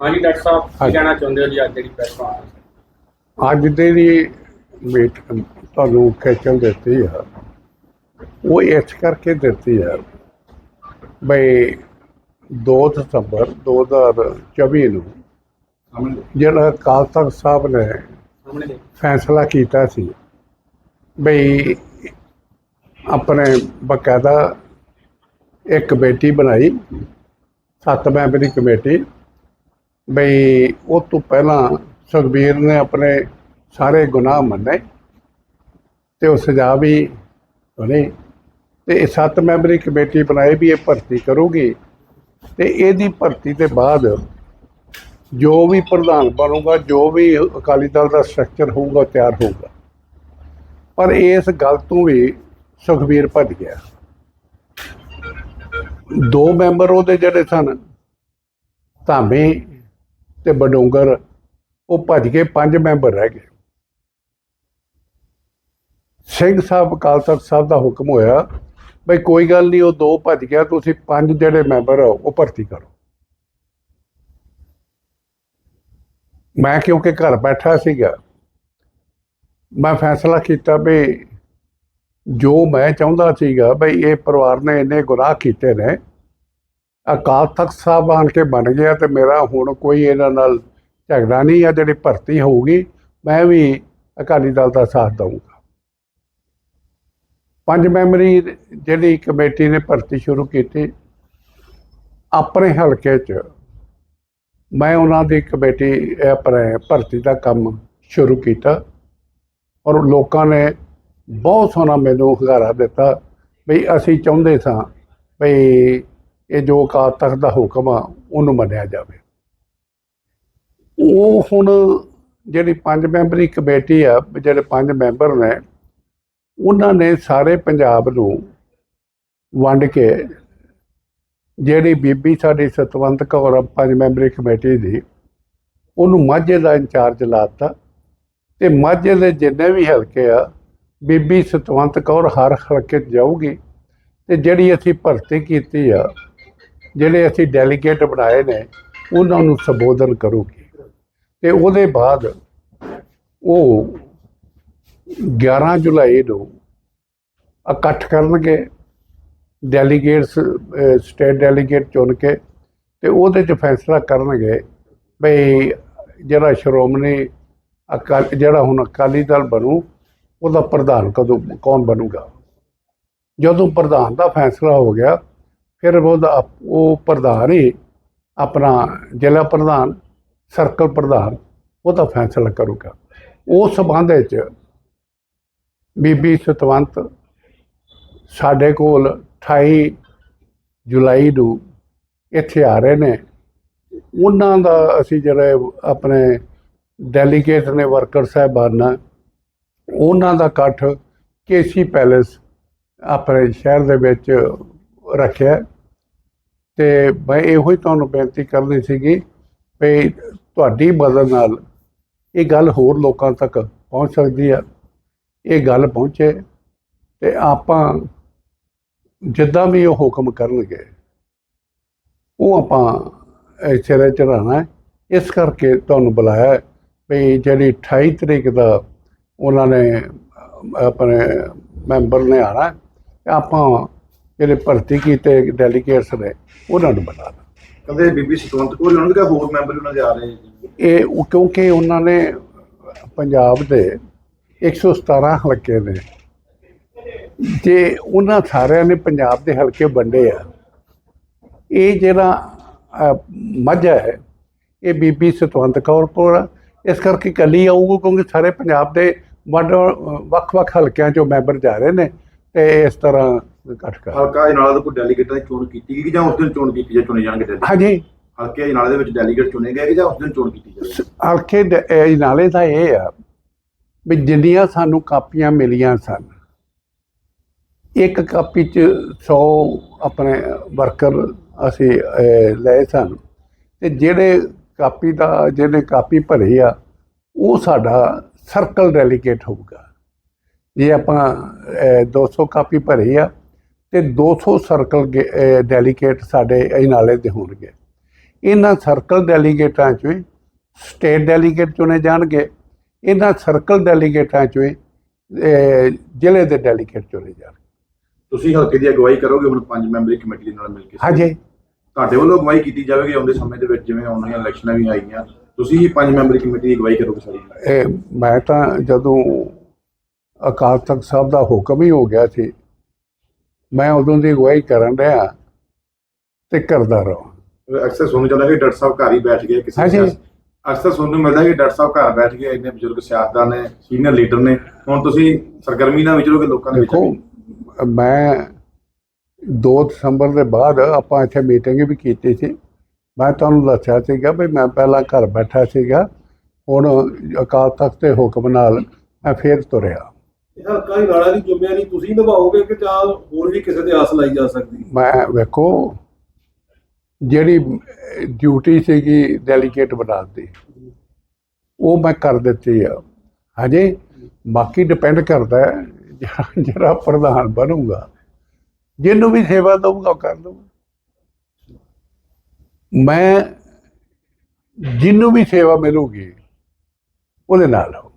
ਹਾਂਜੀ ਡਾਕਟਰ ਸਾਹਿਬ ਕੀ ਹਾਂਜੀ। ਕਹਿਣਾ ਚਾਹੁੰਦੇ ਹੋ ਜੀ ਅੱਜ ਜਿਹੜੀ ਪ੍ਰੈਸ ਕਾਨਫਰੰਸ ਅੱਜ ਦੇ ਦੀ ਮੀਟ ਤੁਹਾਨੂੰ ਖੇਚਲ ਦਿੱਤੀ ਆ। ਉਹ ਇਸ ਕਰਕੇ ਦਿੱਤੀ ਆ ਬਈ 2 ਦਸੰਬਰ 2024 ਨੂੰ ਸਾਹਮਣੇ ਜਿਹੜਾ ਅਕਾਲ ਤਖਤ ਸਾਹਿਬ ਨੇ ਸਾਹਮਣੇ ਦੇ ਫੈਸਲਾ ਕੀਤਾ ਸੀ ਬਈ ਆਪਣੇ ਬਕਾਇਦਾ ਇੱਕ ਕਮੇਟੀ ਬਣਾਈ ਸੱਤ ਮੈਂਬਰੀ ਕਮੇਟੀ ਬਈ ਉਹ ਤੋਂ ਪਹਿਲਾਂ ਸੁਖਬੀਰ ਨੇ ਆਪਣੇ ਸਾਰੇ ਗੁਨਾਹ ਮੰਨੇ ਤੇ ਉਹ ਸਜ਼ਾ ਵੀ ਸੁਣੀ ਤੇ ਇਹ ਸੱਤ ਮੈਂਬਰੀ ਕਮੇਟੀ ਬਣਾਈ ਵੀ ਇਹ ਭਰਤੀ ਕਰੂਗੀ ਤੇ ਇਹਦੀ ਭਰਤੀ ਦੇ ਬਾਅਦ ਜੋ ਵੀ ਪ੍ਰਧਾਨ ਬਣੂਗਾ, ਜੋ ਵੀ ਅਕਾਲੀ ਦਲ ਦਾ ਸਟਰਕਚਰ ਹੋਊਗਾ ਤਿਆਰ ਹੋਊਗਾ। ਪਰ ਇਸ ਗੱਲ ਤੋਂ ਵੀ ਸੁਖਬੀਰ ਭੱਜ ਗਿਆ। ਦੋ ਮੈਂਬਰ ਉਹਦੇ ਜਿਹੜੇ ਸਨ, ਧਾਮੇ ਤੇ ਬਡੋਂਗਰ ਉਹ ਭੱਜ ਕੇ ਪੰਜ ਮੈਂਬਰ ਰਹਿ ਗਏ। ਸਿੰਘ ਸਾਹਿਬ, ਅਕਾਲ ਤਖਤ ਸਾਹਿਬ ਦਾ ਹੁਕਮ ਹੋਇਆ, ਬਈ ਕੋਈ ਗੱਲ ਨਹੀਂ, ਉਹ ਦੋ ਭੱਜ ਗਿਆ, ਤੁਸੀਂ ਪੰਜ ਜਿਹੜੇ ਮੈਂਬਰ ਹੋ ਉਹ ਭਰਤੀ ਕਰੋ। ਮੈਂ ਕਿਉਂਕਿ ਘਰ ਬੈਠਾ ਸੀਗਾ, ਮੈਂ ਫੈਸਲਾ ਕੀਤਾ ਵੀ ਜੋ ਮੈਂ ਚਾਹੁੰਦਾ ਸੀਗਾ, ਬਈ ਇਹ ਪਰਿਵਾਰ ਨੇ ਇੰਨੇ ਗੁਨਾਹ ਕੀਤੇ ਨੇ ਅਕਾਲ ਤਖਤ ਸਾਹਿਬ ਆਣ ਕੇ ਬਣ ਗਿਆ ਤੇ ਮੇਰਾ ਹੁਣ ਕੋਈ ਇਹਨਾਂ ਨਾਲ ਝਗੜਾ ਨਹੀਂ ਆ, ਜਿਹੜੀ ਭਰਤੀ ਹੋਊਗੀ, ਮੈਂ ਵੀ ਅਕਾਲੀ ਦਲ ਦਾ ਸਾਥ ਦਊਂਗਾ। ਪੰਜ ਮੈਂਬਰੀ ਜਿਹੜੀ ਕਮੇਟੀ ਨੇ ਭਰਤੀ ਸ਼ੁਰੂ ਕੀਤੀ, ਆਪਣੇ ਹਲਕੇ 'ਚ ਮੈਂ ਉਹਨਾਂ ਦੀ ਕਮੇਟੀ ਆਪਣੇ ਭਰਤੀ ਦਾ ਕੰਮ ਸ਼ੁਰੂ ਕੀਤਾ ਔਰ ਲੋਕਾਂ ਨੇ ਬਹੁਤ ਸੋਹਣਾ ਮੈਨੂੰ ਹੰਗਾਰਾ ਦਿੱਤਾ ਵੀ ਅਸੀਂ ਚਾਹੁੰਦੇ ਸਾਂ ਵੀ ਇਹ ਜੋ ਅਕਾਲ ਤਖਤ ਦਾ ਹੁਕਮ ਆ ਉਹਨੂੰ ਮੰਨਿਆ ਜਾਵੇ। ਉਹ ਹੁਣ ਜਿਹੜੀ ਪੰਜ ਮੈਂਬਰੀ ਕਮੇਟੀ ਆ ਜਿਹੜੇ ਪੰਜ ਮੈਂਬਰ ਨੇ ਉਹਨਾਂ ਨੇ ਸਾਰੇ ਪੰਜਾਬ ਨੂੰ ਵੰਡ ਕੇ ਜਿਹੜੀ ਬੀਬੀ ਸਾਡੀ ਸਤਵੰਤ ਕੌਰ ਆ, ਪੰਜ ਮੈਂਬਰੀ ਕਮੇਟੀ ਦੀ ਉਹਨੂੰ ਮਾਝੇ ਦਾ ਇੰਚਾਰਜ ਲਾਤਾ ਤੇ ਮਾਝੇ ਦੇ ਜਿੰਨੇ ਵੀ ਹਲਕੇ ਆ ਬੀਬੀ ਸਤਵੰਤ ਕੌਰ ਹਰ ਹਲਕੇ ਜਾਊਗੀ। ਤੇ ਜਿਹੜੀ ਅਸੀਂ ਭਰਤੀ ਕੀਤੀ ਆ ਜਿਹੜੇ ਅਸੀਂ ਡੈਲੀਗੇਟ ਬਣਾਏ ਨੇ, ਉਹਨਾਂ ਨੂੰ ਸੰਬੋਧਨ ਕਰੂਗੀ। ਤੇ ਉਹਦੇ ਬਾਅਦ ਉਹ 11 ਜੁਲਾਈ ਨੂੰ ਇਕੱਠ ਕਰਨਗੇ ਡੈਲੀਗੇਟਸ ਸਟੇਟ ਡੈਲੀਗੇਟ ਚੁਣ ਕੇ, ਤੇ ਉਹਦੇ 'ਚ ਫੈਸਲਾ ਕਰਨਗੇ ਬਈ ਜਿਹੜਾ ਸ਼੍ਰੋਮਣੀ ਅਕਾਲ, ਜਿਹੜਾ ਹੁਣ ਅਕਾਲੀ ਦਲ ਬਣੂ, ਉਹਦਾ ਪ੍ਰਧਾਨ ਕਦੋਂ, ਕੌਣ ਬਣੂਗਾ। ਜਦੋਂ ਪ੍ਰਧਾਨ ਦਾ ਫੈਸਲਾ ਹੋ ਗਿਆ ਫਿਰ ਉਹਦਾ ਆਪ- ਉਹ ਪ੍ਰਧਾਨ ਹੀ ਆਪਣਾ ਜ਼ਿਲ੍ਹਾ ਪ੍ਰਧਾਨ ਸਰਕਲ ਪ੍ਰਧਾਨ ਉਹਦਾ ਫੈਸਲਾ ਕਰੂਗਾ। ਉਸ ਸਬੰਧ ਵਿੱਚ ਬੀਬੀ ਸਤਵੰਤ ਸਾਡੇ ਕੋਲ 28 ਜੁਲਾਈ ਨੂੰ ਇੱਥੇ ਆ ਰਹੇ ਨੇ। ਉਹਨਾਂ ਦਾ ਅਸੀਂ ਜਿਹੜੇ ਆਪਣੇ ਡੈਲੀਗੇਟ ਨੇ ਵਰਕਰ ਸਾਹਿਬਾਨਾ, ਉਹਨਾਂ ਦਾ ਇਕੱਠ ਕੇਸੀ ਪੈਲੇਸ ਆਪਣੇ ਸ਼ਹਿਰ ਦੇ ਵਿੱਚ ਰੱਖਿਆ ਤੇ ਮੈਂ ਇਹੋ ਹੀ ਤੁਹਾਨੂੰ ਬੇਨਤੀ ਕਰਨੀ ਸੀਗੀ ਵੀ ਤੁਹਾਡੀ ਮਦਦ ਨਾਲ ਇਹ ਗੱਲ ਹੋਰ ਲੋਕਾਂ ਤੱਕ ਪਹੁੰਚ ਸਕਦੀ ਆ। ਇਹ ਗੱਲ ਪਹੁੰਚੇ ਤੇ ਆਪਾਂ ਜਿੱਦਾਂ ਵੀ ਉਹ ਹੁਕਮ ਕਰਨਗੇ, ਉਹ ਆਪਾਂ ਇੱਥੇ ਰਹਿ ਚੜਾਣਾ ਇਸ ਕਰਕੇ ਤੁਹਾਨੂੰ ਬੁਲਾਇਆ ਵੀ ਜਿਹੜੀ 28 ਤਰੀਕ ਦਾ ਉਹਨਾਂ ਨੇ ਆਪਣੇ ਮੈਂਬਰ ਨੇ ਆਣਾ ਆਪਾਂ ਜਿਹੜੇ ਭਰਤੀ ਕੀਤੇ ਡੈਲੀਗੇਟਸ ਨੇ ਉਹਨਾਂ ਨੂੰ ਬੁਲਾਣਾ ਕਹਿੰਦੇ ਬੀਬੀ ਸਤਵੰਤ ਕੋਲ ਉਹਨਾਂ ਦੇ ਹੋਰ ਮੈਂਬਰ ਉਹਨਾਂ ਦੇ ਆ ਰਹੇ ਇਹ ਉਹ- ਕਿਉਂਕਿ ਉਹਨਾਂ ਨੇ ਪੰਜਾਬ ਦੇ 117 ਹਲਕੇ ਨੇ। ਜੇ ਉਹਨਾਂ ਸਾਰਿਆਂ ਨੇ ਪੰਜਾਬ ਦੇ ਹਲਕੇ ਵੰਡੇ ਆ ਇਹ ਜਿਹੜਾ ਮਾਝਾ ਹੈ ਇਹ ਬੀਬੀ ਸਤਵੰਤ ਕੌਰ ਕੋਲ। ਇਸ ਕਰਕੇ ਕੱਲੀ ਆਊਗਾ ਕਿਉਂਕਿ ਸਾਰੇ ਪੰਜਾਬ ਦੇ ਵੱਖ-ਵੱਖ ਹਲਕਿਆਂ ਚੋਂ ਮੈਂਬਰ ਜਾ ਰਹੇ ਨੇ ਤੇ ਇਸ ਤਰ੍ਹਾਂ ਇਕੱਠ ਕਰ। ਹਲਕਾ ਅਜਨਾਲਾ ਦੇ ਕੋਈ ਡੈਲੀਗੇਟਾਂ ਦੀ ਚੋਣ ਕੀਤੀ ਗਈ ਜਾਂ ਉਸ ਦਿਨ ਚੋਣ ਕੀਤੀ ਜਾਂ ਚੁਣੇ ਜਾਣਗੇ delegate? ਹਾਂਜੀ। ਹਲਕੇ ਅਜਨਾਲਾ ਦੇ ਵਿੱਚ ਡੈਲੀਗੇਟ ਚੁਣੇ ਗਏ ਜਾਂ ਉਸ ਦਿਨ ਚੋਣ ਕੀਤੀ ਜਾਵੇ ਹਲਕੇ ਦ- ਇਹ ਨਾਲੇ ਦਾ ਇਹ ਆ ਵੀ ਜਿੰਨੀਆਂ ਸਾਨੂੰ ਕਾਪੀਆਂ ਮਿਲੀਆਂ ਸਨ ਇੱਕ ਕਾਪੀ 'ਚ 100 ਆਪਣੇ ਵਰਕਰ ਅਸੀਂ ਲਏ ਸਨ ਤੇ ਜਿਹੜੇ ਕਾਪੀ ਦਾ ਜਿਹਨੇ ਕਾਪੀ ਭਰੀ ਆ ਉਹ ਸਾਡਾ ਸਰਕਲ ਡੈਲੀਗੇਟ ਹੋਊਗਾ। ਜੇ ਆਪਾਂ ਅਹ, 200 ਕਾਪੀ ਭਰੀ ਆ ਤੇ 200 ਸਰਕਲ ਡੈਲੀਗੇਟ ਸਾਡੇ ਇਹ ਨਾਲੇ ਦੇ ਹੋਣਗੇ। ਇਹਨਾਂ ਸਰਕਲ ਡੈਲੀਗੇਟਾਂ ਚੋਂ ਸਟੇਟ ਡੈਲੀਗੇਟ ਚੁਣੇ ਜਾਣਗੇ। ਇਹਨਾਂ ਸਰਕਲ ਡੈਲੀਗੇਟਾਂ ਚੋਂ ਅਹ, ਜ਼ਿਲ੍ਹੇ ਦੇ ਡੈਲੀਗੇਟ ਚੁਣੇ ਜਾਣਗੇ। ਤੁਸੀਂ ਹਲਕੇ ਦੀ ਅਗਵਾਈ ਕਰੋਗੇ ਹੁਣ ਪੰਜ ਮੈਂਬਰੀ ਕਮੇਟੀ ਨਾਲ ਮਿਲ ਕੇ? ਹਾਂਜੀ। ਤੁਹਾਡੇ ਵੱਲੋਂ ਅਗਵਾਈ ਕੀਤੀ ਜਾਵੇਗੀ ਆਉਂਦੇ ਸਮੇਂ ਦੇ ਵਿੱਚ ਜਿਵੇਂ ਆਉਣੀਆਂ ਇਲੈਕਸ਼ਨਾਂ ਵੀ ਆਈਆਂ। ਤੁਸੀਂ ਹੀ ਪੰਜ ਮੈਂਬਰੀ ਕਮੇਟੀ ਦੀ ਅਗਵਾਈ ਕਰੋਗੇ ਸਾਰੀ? ਇਹ ਮੈਂ ਤਾਂ ਜਦੋਂ ਅਕਾਲ ਤਖਤ ਸਾਹਿਬ ਦਾ ਹੁਕਮ ਹੀ ਹੋ ਗਿਆ ਸੀ ਮੈਂ ਉਦੋਂ ਦੀ ਅਗਵਾਈ ਕਰਨ ਰਿਹਾ ਤੇ ਕਰਦਾ ਰਹਾਂ। ਅਕਸਰ ਸੁਣਨ ਜਾਂਦਾ ਕਿ ਡਾਕਟਰ ਸਾਹਿਬ ਘਰ ਹੀ ਬੈਠ ਗਏ ਕਿਸੇ ਹਾਂਜੀ। ਅਕਸਰ ਸੁਣਨ ਨੂੰ ਮਿਲਦਾ ਕਿ ਡਾਕਟਰ ਸਾਹਿਬ ਘਰ ਬੈਠ ਗਏ ਇੰਨੇ ਬਜ਼ੁਰਗ ਸਿਆਸਤਦਾਨ ਨੇ ਸੀਨੀਅਰ ਲੀਡਰ ਨੇ। ਹੁਣ ਤੁਸੀਂ ਸਰਗਰਮੀ ਨਾਲ ਵਿਚਰੋਗੇ ਲੋਕਾਂ ਦੇ ਵਿੱਚ ਦੇਖੋ ਮੈਂ 2 ਦਸੰਬਰ ਦੇ ਬਾਅਦ ਆਪਾਂ ਇੱਥੇ ਮੀਟਿੰਗ ਵੀ ਕੀਤੀ ਸੀ। ਮੈਂ ਤੁਹਾਨੂੰ ਦੱਸਿਆ ਸੀਗਾ ਵੀ ਮੈਂ ਪਹਿਲਾਂ ਘਰ ਬੈਠਾ ਸੀਗਾ। ਹੁਣ ਅਕਾਲ ਤਖਤ ਦੇ ਹੁਕਮ ਨਾਲ ਮੈਂ ਫੇਰ ਤੁਰਿਆ। ਇਹ ਹਲਕਾ ਹੀ ਰਾਣਾ ਦੀ ਜ਼ਿੰਮੇਵਾਰੀ ਤੁਸੀਂ ਨਿਭਾਓਗੇ ਕਿ ਜਾਂ ਹੋਰ ਵੀ ਕਿਸੇ ਤੇ ਆਸ ਲਾਈ ਜਾ ਸਕਦੀ ਮੈਂ ਵੇਖੋ, ਜਿਹੜੀ ਡਿਊਟੀ ਸੀਗੀ ਡੈਲੀਗੇਟ ਬਣਾਉਣ ਦੀ, ਉਹ ਮੈਂ ਕਰ ਦਿੱਤੀ ਆ। ਹਜੇ, ਬਾਕੀ ਡਿਪੈਂਡ ਕਰਦਾ ਹੈ ਜਿਹੜਾ ਜਿਹੜਾ ਪ੍ਰਧਾਨ ਬਣੂਗਾ। ਜਿਹਨੂੰ ਵੀ ਸੇਵਾ ਦਊਗਾ, ਉਹ ਕਰ ਦਊਗਾ। ਮੈਂ ਜਿਹਨੂੰ ਵੀ ਸੇਵਾ ਮਿਲੂਗੀ, ਉਹਦੇ ਨਾਲ ਹੋ